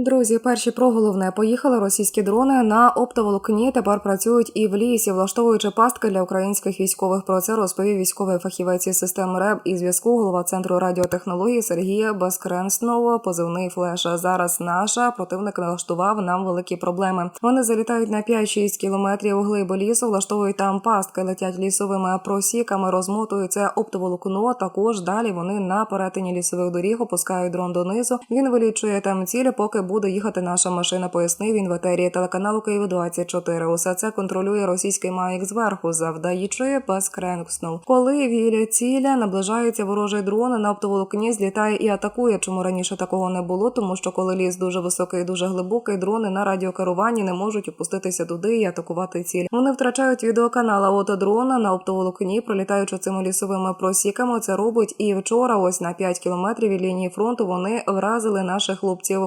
Друзі, перші про головне поїхали російські дрони на оптоволокні. Тепер працюють і в лісі, влаштовуючи пастки для українських військових. Про це розповів військовий фахівець із системи РЕБ і зв'язку, голова центру радіотехнології Сергія Безкренснова. Позивний флеша. Зараз наша противник налаштував нам великі проблеми. Вони залітають на 5-6 кілометрів у глибу лісу, влаштовують там пастки, летять лісовими просіками, розмотуються оптоволокно. Також далі вони на перетині лісових доріг опускають дрон донизу. Він вилічує там цілі, поки буде їхати наша машина. Пояснив він в етері телеканалу Київ 24 Усе це контролює російський маєк зверху, завдаючи без кренкснув. Коли віля ціля наближається ворожий дрон на оптоволокні, злітає і атакує. Чому раніше такого не було? Тому що коли ліс дуже високий, дуже глибокий, дрони на радіокеруванні не можуть опуститися туди і атакувати ціль. Вони втрачають відеоканал а дрона на оптоволокні, пролітаючи цими лісовими просіками. Це робить і вчора. Ось на 5 кілометрів від лінії фронту вони вразили наших хлопців.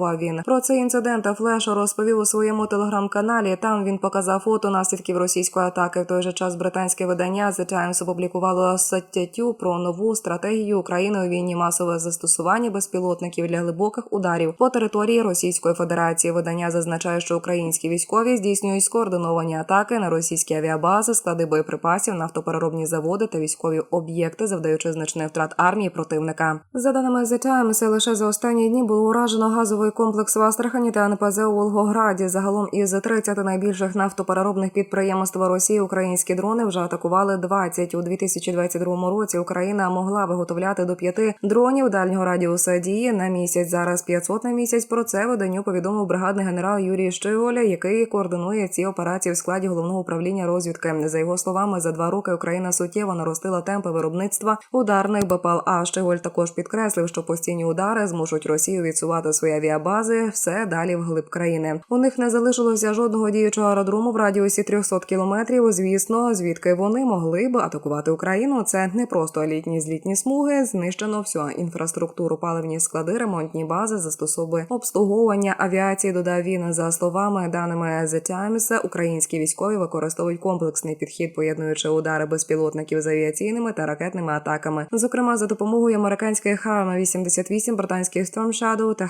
Констатував він про цей інцидент. Флеш розповів у своєму телеграм-каналі. Там він показав фото наслідків російської атаки. В той же час британське видання The Times опублікувало статтю про нову стратегію України у війні масове застосування безпілотників для глибоких ударів по території Російської Федерації. Видання зазначає, що українські військові здійснюють скоординовані атаки на російські авіабази, склади боєприпасів, нафтопереробні заводи та військові об'єкти, завдаючи значних втрат армії противника. За даними The Times, лише за останні дні було уражено газовий комплекс в Астрахані та НПЗ у Волгограді. Загалом із 30 найбільших нафтопереробних підприємств Росії українські дрони вже атакували 20. у 2022 році. Україна могла виготовляти до п'яти дронів дальнього радіуса дії на місяць. Зараз 500 на місяць. Про це виданню повідомив бригадний генерал Юрій Щиголя, який координує ці операції в складі головного управління розвідки. За його словами, за два роки Україна суттєво наростила темпи виробництва ударних БПЛА. Щиголь також підкреслив, що постійні удари змушуть Росію відсувати свої авіабази все далі вглиб країни. У них не залишилося жодного діючого аеродрому в радіусі 300 кілометрів. Звісно, звідки вони могли б атакувати Україну. Це не просто літні злітні смуги. Знищено всю інфраструктуру, паливні склади, ремонтні бази, застособи обслуговування авіації. Додав він за словами даними The Times, українські військові використовують комплексний підхід, поєднуючи удари безпілотників з авіаційними та ракетними атаками, зокрема за допомогою американських Харма 88 британських Storm Shadow та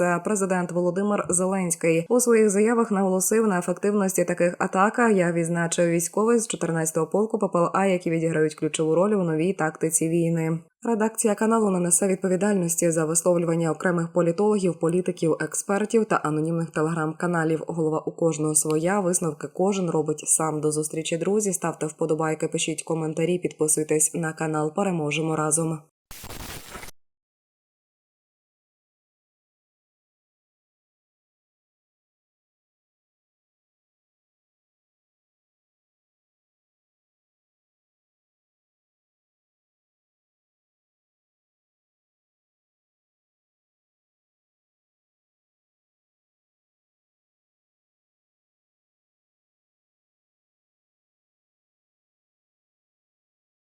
Хаймерс. Президент Володимир Зеленський у своїх заявах наголосив на ефективності таких атак. Я відзначив військових з 14-го полку ППЛА, які відіграють ключову роль у новій тактиці війни. Редакція каналу не несе відповідальності за висловлювання окремих політологів, політиків, експертів та анонімних телеграм-каналів. Голова у кожного своя висновки кожен робить сам. До зустрічі друзі. Ставте вподобайки, пишіть коментарі, підписуйтесь на канал. Переможемо разом.